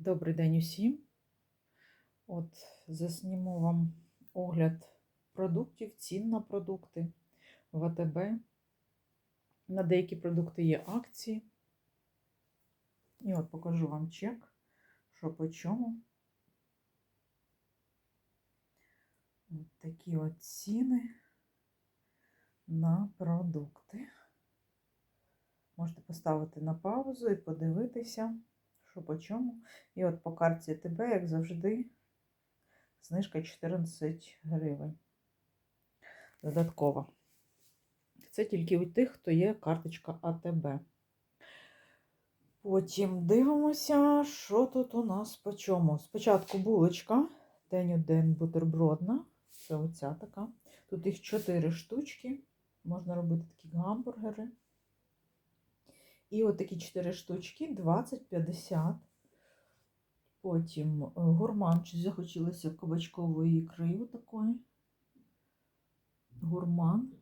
Добрий день усім. От засніму вам огляд продуктів, цін на продукти в АТБ. На деякі продукти є акції. І от покажу вам чек, що по чому. От такі от ціни на продукти. Можете поставити на паузу і подивитися, що по чому. І от по карті ТБ, як завжди, знижка 14 гривень. Додаткова. Це тільки у тих, хто є карточка АТБ. Потім дивимося, що тут у нас по чому. Спочатку булочка, день у день бутербродна. Це оця така. Тут їх 4 штучки. Можна робити такі гамбургери. І от такі 4 штучки 20-50. Потім гурман, чи захотілося кабачкової ікри такої. Гурман,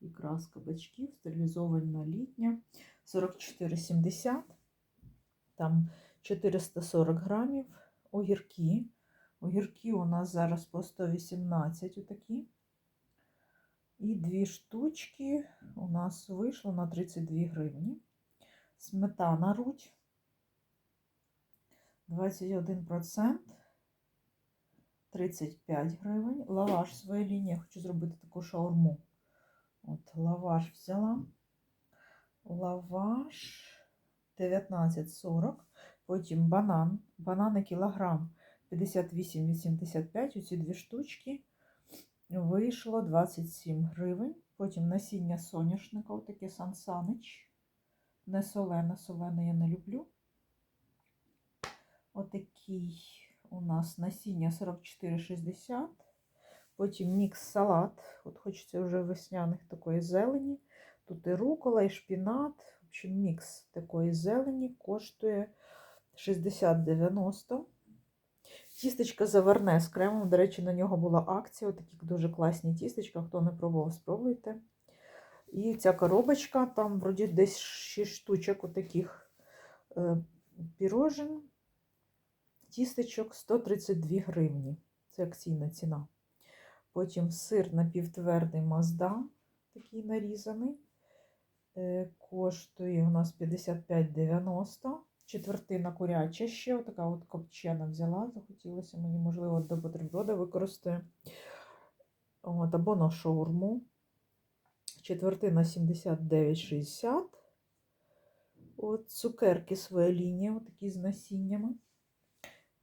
ікра з кабачків, стерилізована літня. 44,70. Там 440 грамів. Огірки. Огірки у нас зараз по 118 отакі. І дві штучки у нас вийшло на 32 гривні. Сметана руть 21%, 35 гривень. Лаваш своя лінія. Хочу зробити таку шаурму. От, лаваш взяла. Лаваш 19,40. Потім банан. Банани кілограм 58,85. Оці дві штучки. Вийшло 27 гривень. Потім насіння соняшника, отаке Сан Санич. Не солене, солене я не люблю. Отакий у нас насіння 44,60. Потім мікс салат. От хочеться вже весняних такої зелені. Тут і рукола, і шпінат. В общем, мікс такої зелені коштує 60,90. Тістечка заварне з кремом. До речі, на нього була акція. Отакі дуже класні тістечка. Хто не пробував, спробуйте. І ця коробочка, там вроді десь 6 штучок отаких е, пірожен, тістечок 132 гривні. Це акційна ціна. Потім сир напівтвердий Мазда, такий нарізаний. Е, коштує у нас 55,90. Четвертина куряча ще, отака от копчена взяла. Захотілося мені, можливо, до бутерброда використаю. От, або на шаурму. Четвертина 79,60. От цукерки своя лінія, такі з насіннями.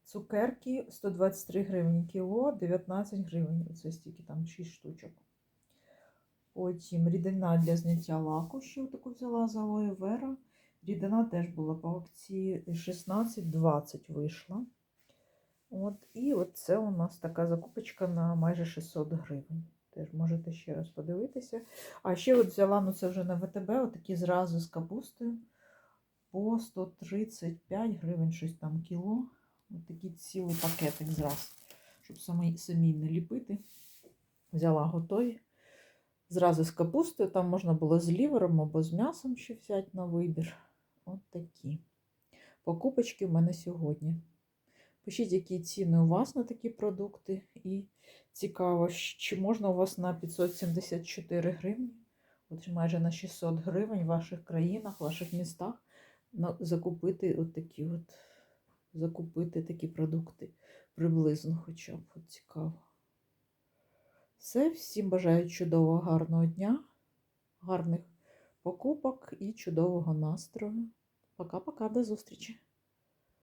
Цукерки 123 гривні кіло, 19 гривень. Оце стільки там 6 штучок. Потім рідина для зняття лаку, що таку взяла з алоє вера. Рідина теж була по акції 16,20 вийшла. От, І от це у нас така закупочка на майже 600 гривень. Теж можете ще раз подивитися. А ще от взяла, ну це вже на ВТБ, отакі зразу з капустою по 135 гривень, щось там кіло. Ось такий цілий пакетик зразу, щоб самі, самі не ліпити. Взяла готові. Зразу з капустою, там можна було з лівером або з м'ясом ще взяти на вибір. От такі. Покупочки в мене сьогодні. Пишіть, які ціни у вас на такі продукти. І цікаво, чи можна у вас на 574 гривні, от майже на 600 гривень в ваших країнах, в ваших містах закупити от такі от, закупити такі продукти приблизно хоча б от цікаво. Все, всім бажаю чудового, гарного дня, гарних покупок і чудового настрою. Пока-пока, до зустрічі!